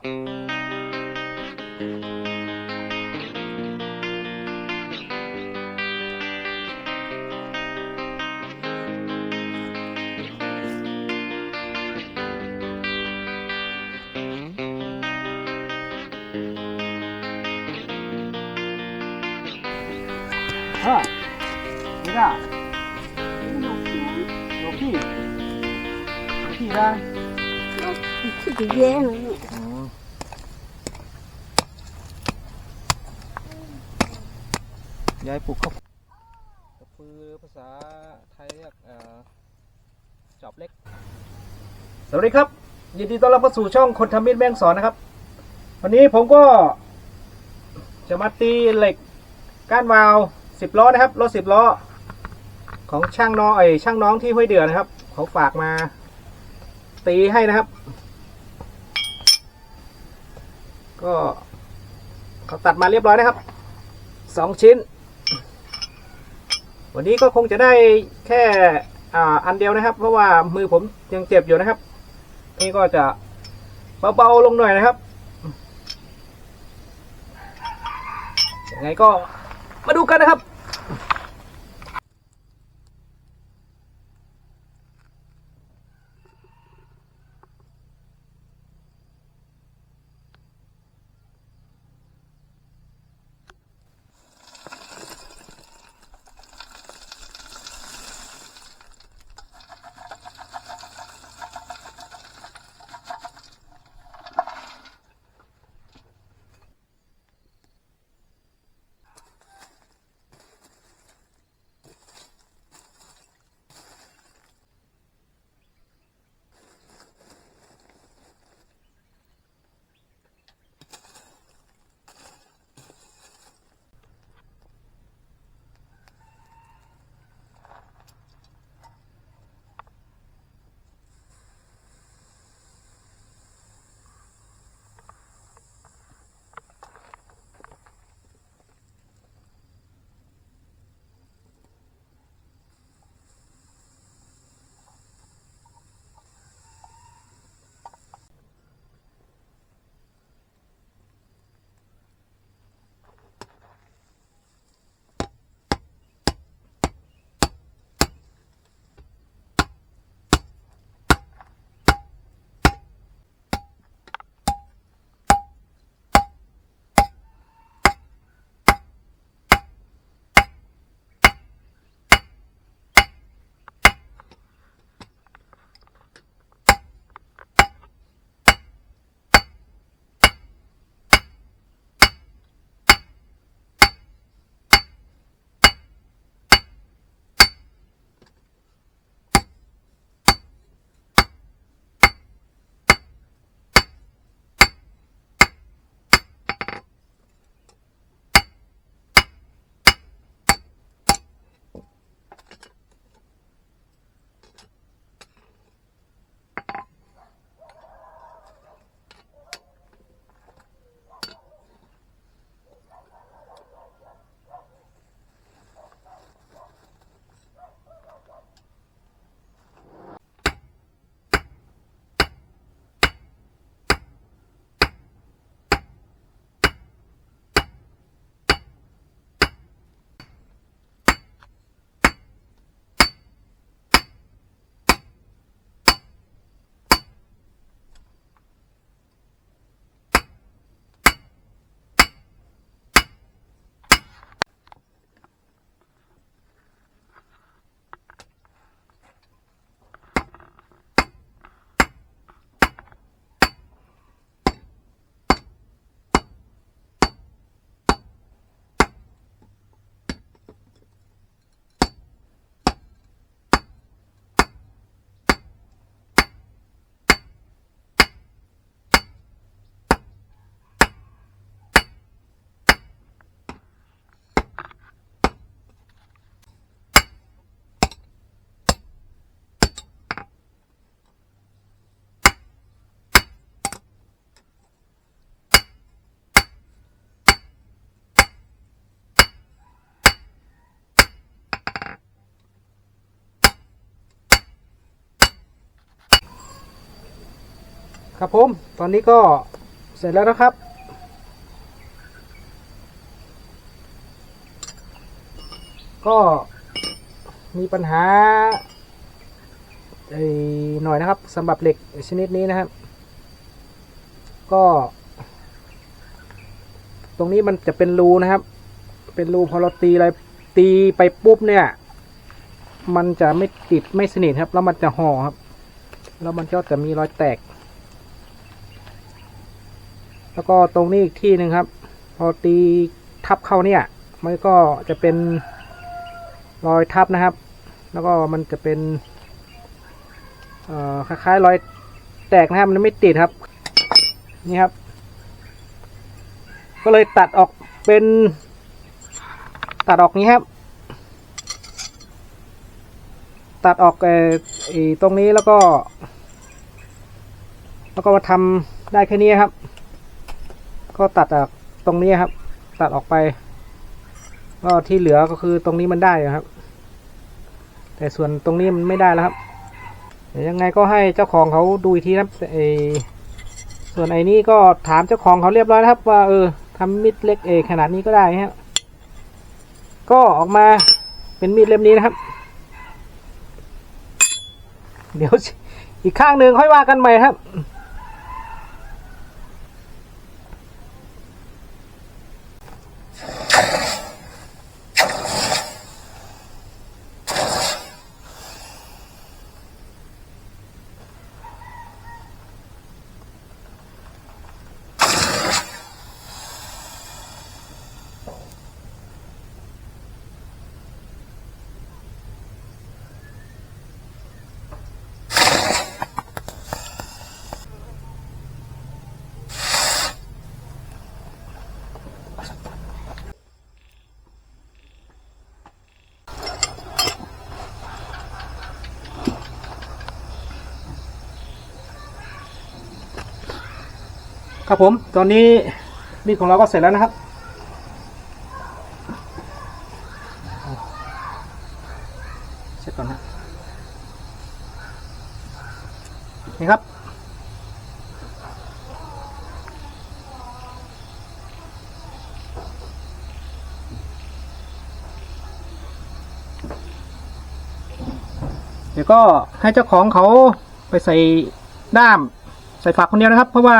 어, 얘가 높이 높이 높이랑 높이 두개 ยายปลูกข้าวกระพือภาษาไทยเรียกจอบเล็ก สวัสดีครับ ยินดีต้อนรับเข้าสู่ช่องคนทำมิตรแมงสอนนะครับ วันนี้ผมก็จะมาตีเหล็กก้านวาล์วสิบล้อนะครับรถสิบล้อ ของช่างน้องไอช่างน้องที่ห้วยเดือนะครับเขาฝากมา ตีให้นะครับ ก็เขาตัดมาเรียบร้อยนะครับสองชิ้น วันนี้ก็คงจะได้แค่อ,อันเดียวนะครับ เพราะว่ามือผมยังเจ็บอยู่นะครับ นี่ก็จะเบาๆลงหน่อยนะครับยังไงก็มาดูกันนะครับ ครับผมตอนนี้ก็เสร็จแล้วนะครับ ก็มีปัญหาไอ้หน่อยนะครับสำหรับเหล็กชนิดนี้นะครับ ก็ ตรงนี้มันจะเป็นรูนะครับ เป็นรูพอเราตีอะไรตีไปปุ๊บเนี่ย มันจะไม่ติดไม่สนิทครับ แล้วมันจะห่อครับ แล้วมันก็จะมีรอยแตก แล้วก็ตรงนี้อีกที่หนึ่งครับ พอตีทับเข้าเนี่ยมันก็จะเป็นรอยทับนะครับ แล้วก็มันจะเป็นคล้ายๆรอยแตกนะครับมันไม่ติดครับ นี่ครับ ก็เลยตัดออกเป็นตัดออกนี้ครับ ตัดออกเออไอ้ตรงนี้แล้วก็ แล้วก็มาทำได้แค่นี้ครับ ก็ตัดจากตรงนี้ครับ ตัดออกไป ก็ที่เหลือก็คือตรงนี้มันได้ครับ แต่ส่วนตรงนี้มันไม่ได้แล้วครับเดี๋ยวยังไงก็ให้เจ้าของเขาดูอีกทีนะไอส่วนไอ้นี่ก็ถามเจ้าของเขาเรียบร้อยนะครับ ว่าเออทำมีดเล็กเอขนาดนี้ก็ได้ครับก็ออกมาเป็นมีดเล่มนี้นะครับ เดี๋ยวอีกข้างหนึ่งค่อยว่ากันใหม่ครับ ครับผมตอนนี้มีดของเราก็เสร็จแล้วนะครับเช็ดก่อนนะนี่ครับ เดี๋ยวก็ให้เจ้าของเขาไปใส่ด้าม ใส่ฝักคนเดียวนะครับ เพราะว่า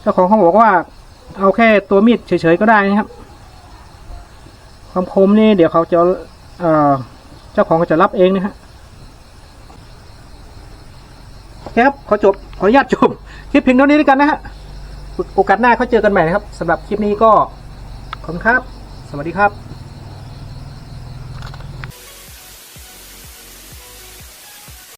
เจ้าของเขาบอกว่าเอาแค่ตัวมีดเฉยๆก็ได้นะครับ ความคมนี่เดี๋ยวเขาจะเอ่อเจ้าของเขาจะรับเองนะฮะโอเคครับขอจบขออนุญาตจบคลิปเพียงเท่านี้ด้วยกันนะฮะโอกาสหน้าเขาเจอกันใหม่นะครับสำหรับคลิปนี้ก็ขอบคุณครับ สวัสดีครับ